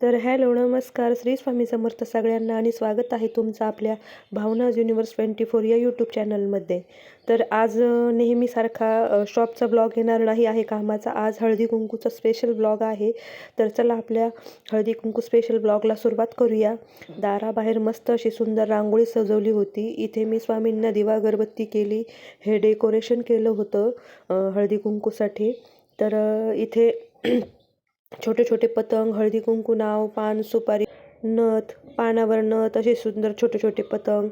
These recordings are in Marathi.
तर हॅलो नमस्कार. श्री स्वामी समर्थ सगळ्यांना आणि स्वागत आहे तुमचं आपल्या भावनाज युनिवर्स ट्वेंटी फोर या यूट्यूब चॅनलमध्ये. तर आज नेहमीसारखा शॉपचा ब्लॉग येणार नाही आहे कामाचा आज हळदी कुंकूचा स्पेशल ब्लॉग आहे. तर चला आपल्या हळदी कुंकू स्पेशल ब्लॉगला सुरुवात करूया. दाराबाहेर मस्त अशी सुंदर रांगोळी सजवली होती. इथे मी स्वामींना दिवा अगरबत्ती केली हे डेकोरेशन केलं होतं हळदी कुंकूसाठी. तर इथे छोटे छोटे पतंग हळदी कुंकू नाव पान सुपारी नथ पानावर नथ असे सुंदर छोटे छोटे पतंग.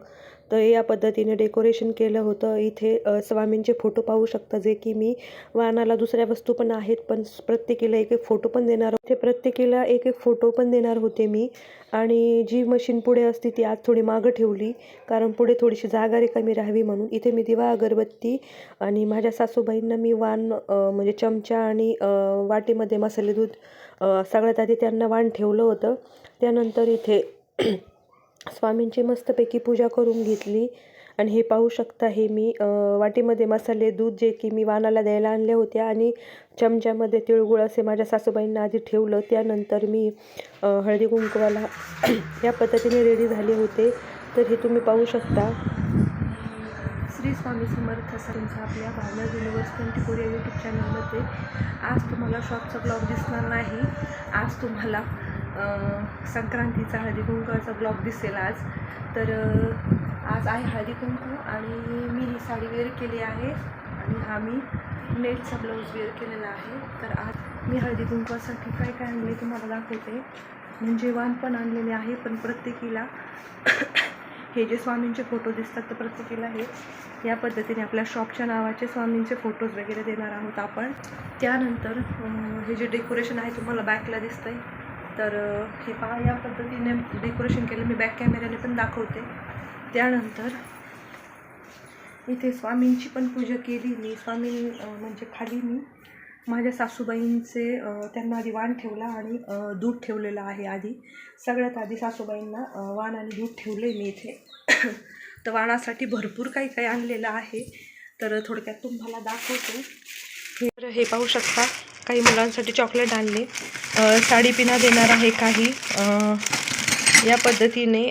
तर या पद्धतीने डेकोरेशन केलं होतं. इथे स्वामींचे फोटो पाहू शकता जे की मी वाहनाला दुसऱ्या वस्तू पण आहेत पण प्रत्येकीला एक एक फोटो पण देणार होते. प्रत्येकीला एक एक फोटो पण देणार होते मी. आणि जी मशीन पुढे असते ती आज थोडी मागं ठेवली कारण पुढे थोडीशी जागा रिकामी राहावी म्हणून. इथे मी दिवा अगरबत्ती आणि माझ्या सासूबाईंना मी वाण म्हणजे चमचा आणि वाटीमध्ये मसाले दूध सगळ्यात आधी त्यांना वाण ठेवलं होतं. त्यानंतर इथे स्वामींची मस्तपैकी पूजा करून घेतली. आणि हे पाहू शकता हे मी वाटीमध्ये मसाले दूध जे की मी वानाला द्यायला आणले होते आणि चमच्यामध्ये तिळगुळ असे माझ्या सासूबाईंना आधी ठेवलं. त्यानंतर मी हळदी कुंकवाला या पद्धतीने रेडी झाले होते. तर हे तुम्ही पाहू शकता. श्री स्वामी समर्थ सरांचा आपल्या भावना युनिवर्स ट्वेंटी फोर या यूट्यूब चॅनलमध्ये आज तुम्हाला शॉपचा ब्लॉग दिसणार नाही. आज तुम्हाला संक्रांतीचा हळदी कुंकवाचा ब्लॉग दिसेल आज. तर आज आहे हळदी कुंकू आणि मी ही साडी वेअर केली आहे आणि हा मी नेटचा ब्लाऊज वेअर केलेला आहे. तर आज मी हळदी कुंकवासाठी काय काय आणले तुम्हाला दाखवते. म्हणजे वाण पण आणलेले आहे पण प्रत्येकीला हे जे स्वामींचे फोटो दिसतात तर प्रत्येकीला हे या पद्धतीने आपल्या शॉपच्या नावाचे स्वामींचे फोटोज वगैरे देणार आहोत आपण. त्यानंतर हे जे डेकोरेशन आहे तुम्हाला बॅकला दिसतंय. तर हे पहा या पद्धतीने डेकोरेशन केलं. मी बॅक कॅमेऱ्याने पण दाखवते. त्यानंतर इथे स्वामींची पण पूजा केली मी. स्वामी म्हणजे खाली मी. माझ्या सासूबाईंचे त्यांना आधी वाण ठेवला आणि दूध ठेवलेलं आहे आधी. सगळ्यात आधी सासूबाईंना वाण आणि दूध ठेवले मी इथे. तर वाणासाठी भरपूर काही काही आणलेलं आहे. तर थोडक्यात तुम्हाला दाखवते. हे तर हे पाहू शकता. काही मुलांसाठी चॉकलेट आणले. साडीपिना साडी पिना देणार आहे काही. या पद्धतीने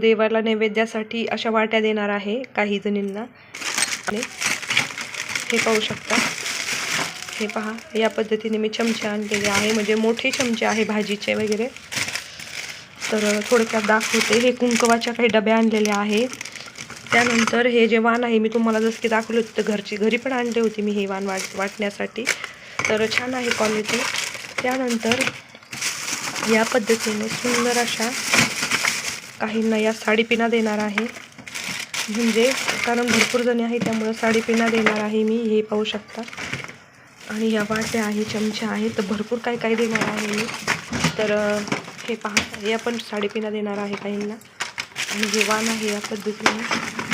देवाला नैवेद्यासाठी अशा वाट्या देणार आहे काही जणींना. हे पाहू शकता. हे पहा या पद्धतीने मी चमचे आणलेले आहे. म्हणजे मोठे चमचे आहे भाजीचे वगैरे. तर थोडक्यात दाखवते. हे कुंकवाच्या काही डब्या आणलेल्या आहे. त्यानंतर हे जे वाण आहे मी तुम्हाला जसं की दाखवलं होतं घरची घरी पण आणले होते मी हे वाण वाट वाटण्यासाठी. तर छान आहे क्वालिटी त्यानंतर या पद्धतीने सुंदर अशा काहींना या साडीपिना देणार आहे. म्हणजे कारण भरपूर जणी आहे त्यामुळं साडीपिना देणार आहे मी हे पाहू शकता. आणि या वाट्या आहे चमचे आहे तर भरपूर काय काय देणार आहे मी. तर हे पहा या पण साडीपिना देणार आहे काहींना. आणि हे वाण आहे या पद्धतीने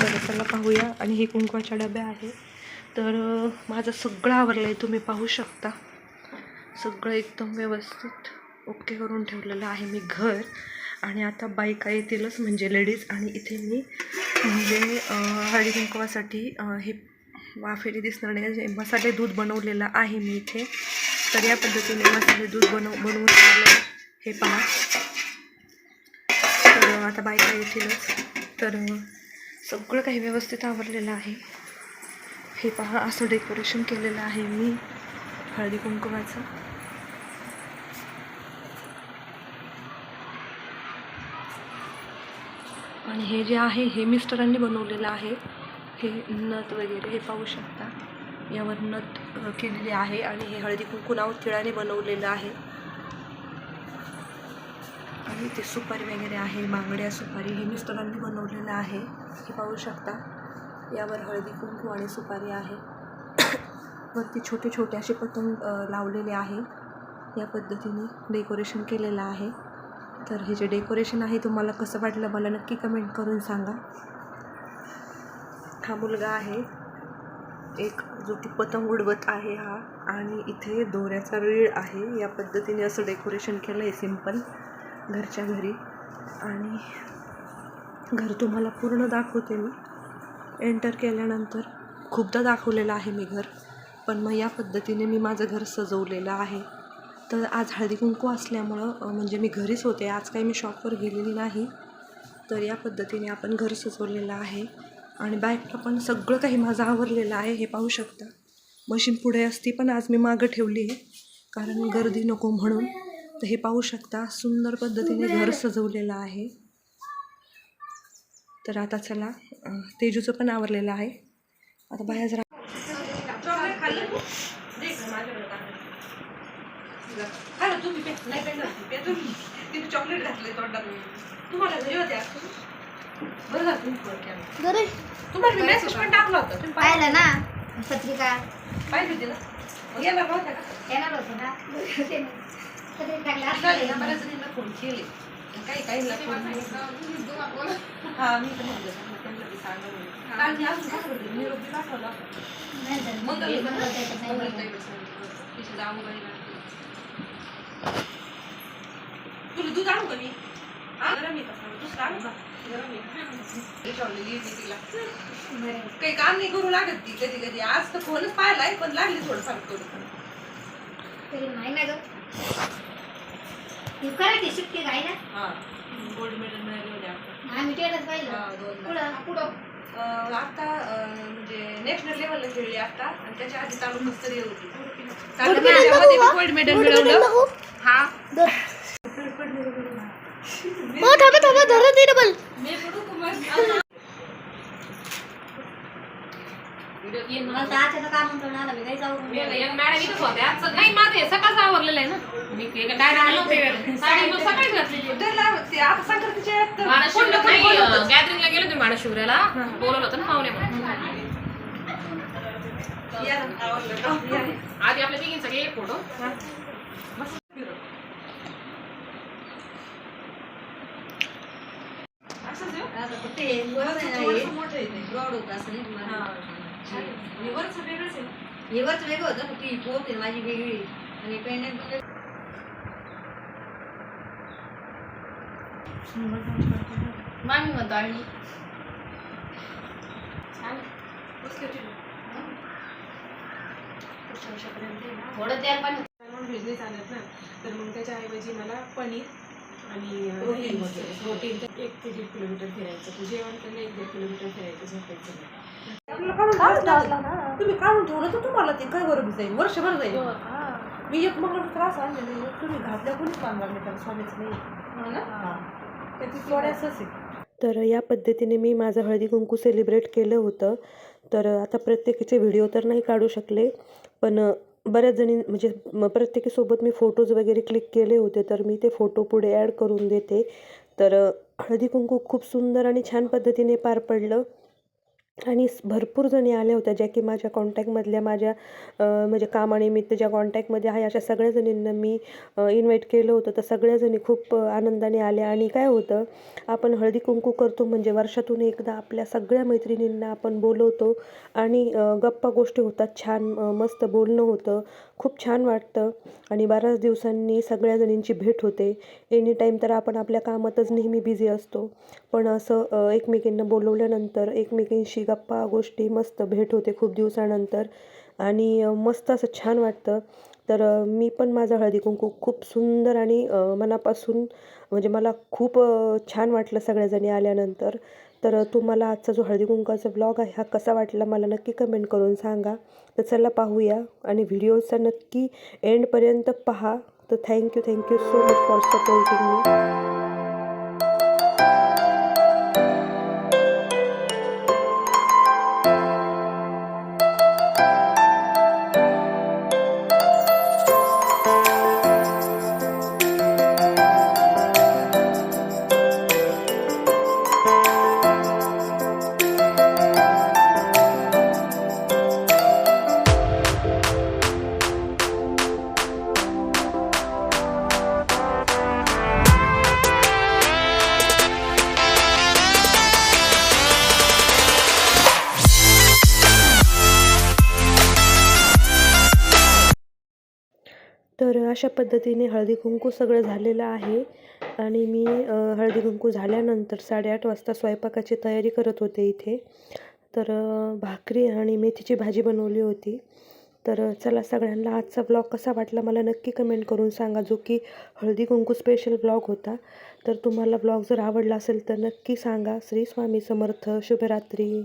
तर चला पाहूया. आणि हे कुंकवाच्या डब्या आहे. तर माझं सगळं आवरलं आहे तुम्ही पाहू शकता. सगळं एकदम व्यवस्थित ओके करून ठेवलेलं आहे मी घर. आणि आता बायका येतीलच म्हणजे लेडीज. आणि इथे मी म्हणजे अं, हळदी कुंकवासाठी हे वाफेरी दिसणार नाही. मसाले दूध बनवलेलं आहे मी इथे. तर या पद्धतीने मसाले दूध बनव बनवून ठेवलं हे पहा. तर आता बायका येतीलच. तर सगळं काही व्यवस्थित आवरलेलं आहे. हे पहा असं डेकोरेशन केलेलं आहे मी. हळदी कुंकवाचं आणि हे जे आहे हे मिस्टरांनी बनवलेलं आहे. हे नथ वगैरे हे पाहू शकता. यावर नथ केलेली आहे आणि हे हळदी कुंकू नाव तिळाने बनवलेलं आहे. आणि ते सुपारी वगैरे आहे बांगड्या सुपारी हे मिस्टरांनी बनवलेलं आहे. हे पाहू शकता. यावर हळदी कुंकू आणि सुपारी आहे. वरती छोटे छोटे असे पतंग लावलेले आहे. या पद्धतीने डेकोरेशन केलेलं आहे. तर हे जे डेकोरेशन आहे तुम्हाला कसं वाटलं मला नक्की कमेंट करून सांगा. हा मुलगा आहे. एक जो की पतंग उडवत आहे हा. आणि इथे दोऱ्याचा रीळ आहे. या पद्धतीने असं डेकोरेशन केलं आहे सिंपल घरच्या घरी. आणि घर तुम्हाला पूर्ण दाखवते मी. एंटर केल्यानंतर खूपदा दाखवलेलं आहे मी घर पण मग या पद्धतीने मी माझं घर सजवलेलं आहे. तर आज हळदी कुंकू असल्यामुळं म्हणजे मी घरीच होते. आज काही मी शॉपवर गेलेली नाही. तर या पद्धतीने आपण घर सजवलेलं आहे. आणि बॅगला पण सगळं काही माझं आवरलेलं आहे हे पाहू शकता. मशीन पुढे असती पण आज मी मागं ठेवली आहे. कारण गर्दी नको म्हणून. तर हे पाहू शकता सुंदर पद्धतीने घर सजवलेलं आहे. तर आता चला तेजूचं पण आवरलेलं आहे. आता बाहेर जरा चॉकलेट घातले तोंडात. तुम्हाला मेसेज पण टाकला होता. तुम्ही पाहिलं ना पत्रिका. पाहिली होती ना? मग येणार नव्हत्या का? येणार होते ना. पत्रिका टाकल्या झाले ना. असतील. बऱ्याच जणींना फोन केले. काही नाही. हा मी पण हे. तुला दूध आणू का मी हा? गरम आहे का सांग? दुसरं आणू का? गरम आहे. विचारलेली आहे मी तिला. बरं. काही काम नाही करू लागत ती कधी कधी आज तर फोनच पाहिलाय पण लागली थोडंफार करू तरी नाही ना ग ती करायची काय ना. हा. गोल्ड मेडल मिळाले होते आपण आम्ही टेलच पाहिलं. हा, दोनदा. पुढं पुढं. अं, आता अं, म्हणजे नॅशनल लेवलला खेळली आता. आणि त्याच्या आधी तालुका स्तरीय होती. त्याच्यामध्ये मी गोल्ड मेडल मिळवलं. हा. मला तर मी मॅडम इथंच होत्या नाही माझं हे सकाळच आवरलेलं आहे ना मी साडी मग सकाळीच घातलेली ते आता संक्रांतीच्या वेळेत तर मानशिवरात कोणी नाही कोणी बोलवतं. गॅदरिंगला गेलो तुम्ही मानशिवराला बोलवलं होतं ना पाहुणे म्हणून या ना, आवडलं का? या रे. आधी आपल्या तिघींचा घे एक फोटो. असंच आहे हो. ते थोडंसं मोठं आहे ते. गौड होतं असं नाही. तुम्हाला. हे वेगळंच आहे वरच वेगळं होतं फक्त ही पोत आहे माझी वेगळी आणि पेंडेंट पण. मामी होते ना. थोडं तेल पण नॉनव्हेज नाही चालत ना तर मग त्याच्याऐवजी मला पनीर आणि. प्रोटीन तर एक ते दीड किलोमीटर फिरायचं जेवण तर एक दीड किलोमीटर फिरायचं झोपायचं. आपल्याला काढून ना. तुम्ही काढून ठेवलं तर तुम्हाला ते काय बरोबर जाईल वर्षभर जाईल. मी एक मंगळसूत्र असं आणलेलं आहे. तुम्ही घातल्या कोणीच मानणार नाही त्याला स्वामीच नाही. त्याची आहे. तर या पद्धतीने मी माझं हळदी कुंकू सेलिब्रेट केलं होतं. तर आता प्रत्येकीचे व्हिडिओ तर नाही काढू शकले पण अ, बऱ्याच जणी म्हणजे म- प्रत्येकीसोबत मी फोटोज वगैरे क्लिक केले होते तर मी ते फोटो पुढे ॲड करून देते. तर अ, हळदी कुंकू खूप सुंदर आणि छान पद्धतीने पार पडलं. आणि भरपूर जणी आल्या होत्या ज्या की माझ्या कॉन्टॅक्टमधल्या माझ्या म्हणजे कामानिमित्त ज्या कॉन्टॅक्टमध्ये आहे अशा सगळ्या जणींना मी इन्व्हाइट केलं होतं. तर सगळ्याजणी खूप आनंदाने आल्या. आणि काय होतं आपण हळदी कुंकू करतो म्हणजे वर्षातून एकदा आपल्या सगळ्या मैत्रिणींना आपण बोलवतो आणि गप्पा गोष्टी होतात. छान मस्त बोलणं होतं. खूप छान वाटतं. आणि बऱ्याच दिवसांनी सगळ्या जणींची भेट होते. एनी टाईम तर आपण आपल्या कामातच नेहमी बिझी असतो. पण असं एकमेकींना बोलवल्यानंतर एकमेकींशी गप्पा गोष्टी मस्त भेट होते खूप दिवसानंतर. आणि मस्त असं छान वाटतं. तर मी पण माझा हळदी कुंकू खूप सुंदर आणि मनापासून म्हणजे मला खूप छान वाटलं सगळ्याजणी आल्यानंतर. तर तुम्हाला आजचा जो हळदी कुंकाचा ब्लॉग आहे हा कसा वाटला मला नक्की कमेंट करून सांगा. तर चला पाहूया आणि व्हिडिओचा नक्की एंडपर्यंत पहा. तर thank you thank you so much for supporting मी तर अशा पद्धतीने हळदी कुंकू सगळं झालेलं आहे. आणि मी हळदी कुंकू झाल्यानंतर साडेआठ वाजता स्वयंपाकाची तयारी करत होते इथे. तर भाकरी आणि मेथीची भाजी बनवली होती. तर चला सगळ्यांना आजचा ब्लॉग कसा वाटला मला नक्की कमेंट करून सांगा जो की हळदी कुंकू स्पेशल ब्लॉग होता. तर तुम्हाला ब्लॉग जर आवडला असेल तर नक्की सांगा. श्री स्वामी समर्थ. शुभरात्री.